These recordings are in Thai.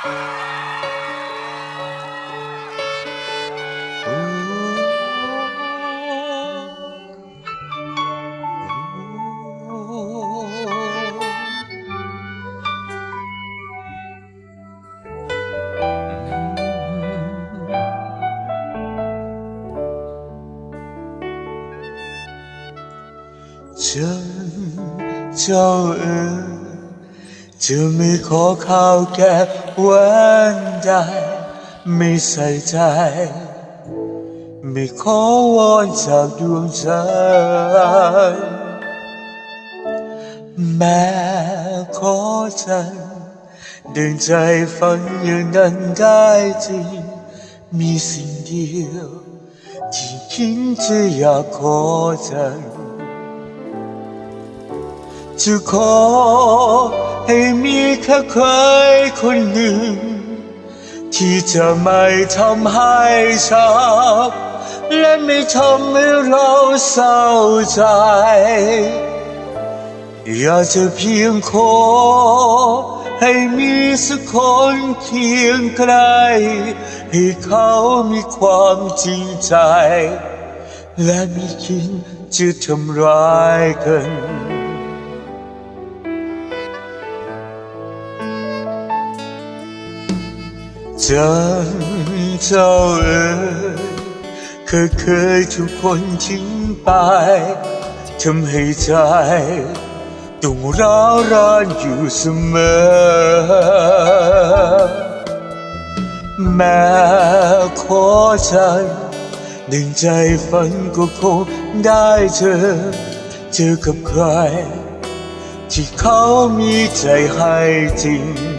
ฉันเจะไม่ขอข้าวแก่วันใดไม่ใส่ใจ ไม่ขอวอนจากดวงใจแม้ขอฉันดึงใจฝันอย่างนั้นได้จริงมีสิ่งเดียว ที่คิดจะอยากขอฉันจะขอ แค่ใครคนหนึ่ง ที่จะไม่ทำให้ช้ำและไม่ทำให้เราเศร้าใจ อยากจะเพียงขอให้มีสักคนเคียงใกล้ให้เขามีความจริงใจ และไมีคิดจะทำร้ายกัน จันเจ้าเอ๋ยเคยเคยทุกคนทิ้งไปทำให้ใจต้องร้าวรานอยู่เสมอ แม้ขอฉันหนึ่งใจฝันก็คงได้เจอเจอกับใคร ที่เขามีใจให้จริง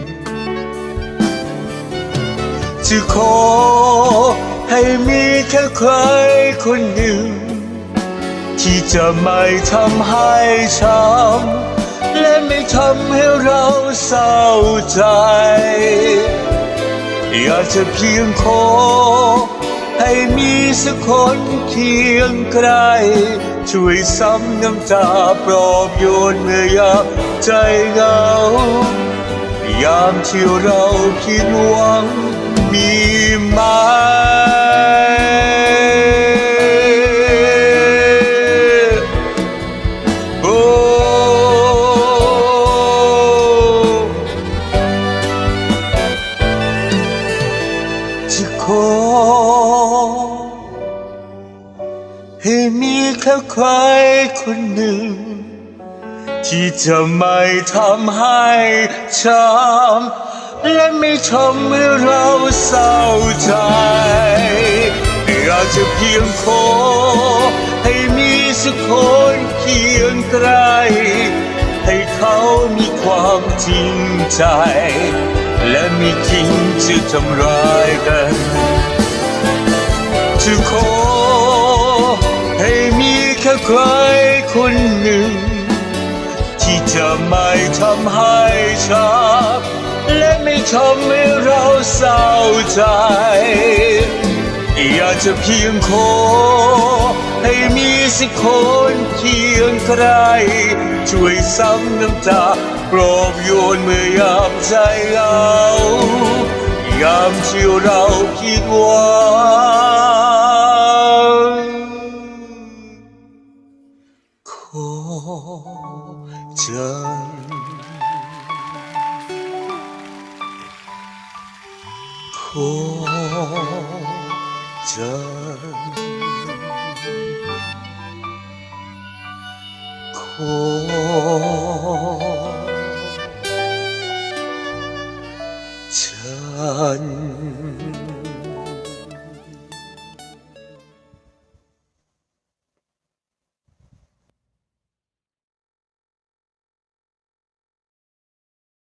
จะขอให้มีแค่ใครคนหนึ่ง ที่จะไม่ทำให้ช้ำและไม่ทำให้เราเศร้าใจ อยากจะเพียงขอ ให้มีสักคนเคียงใกล้ช่วยซ้ำน้ำตาปลอบโยนเมื่อยามใจเหงา ยามที่เราผิดหวังมีไหมโอ้จะขอให้มีแค่ใครคนหนึ่ง ที่จะไม่ทำให้ช้ำและไม่ทำให้เราเศร้าใจอยากจะเพียงขอให้มีสักคนเคียงใกล้ให้เขามีความจริงใจ และมีจริงจะทำร้ายกันจะขอให้มีแค่ใครคนหนึ่ง ไม่ทำให้ช้ำและไม่ทำให้เราเศร้าใจ อยากจะเพียงขอให้มีสักคนเคียงใกล้ช่วยซ้ำน้ำตาปลอบโยนเมื่อยามใจเหงายามที่เราผิดหวัง จันขอจันขอจัน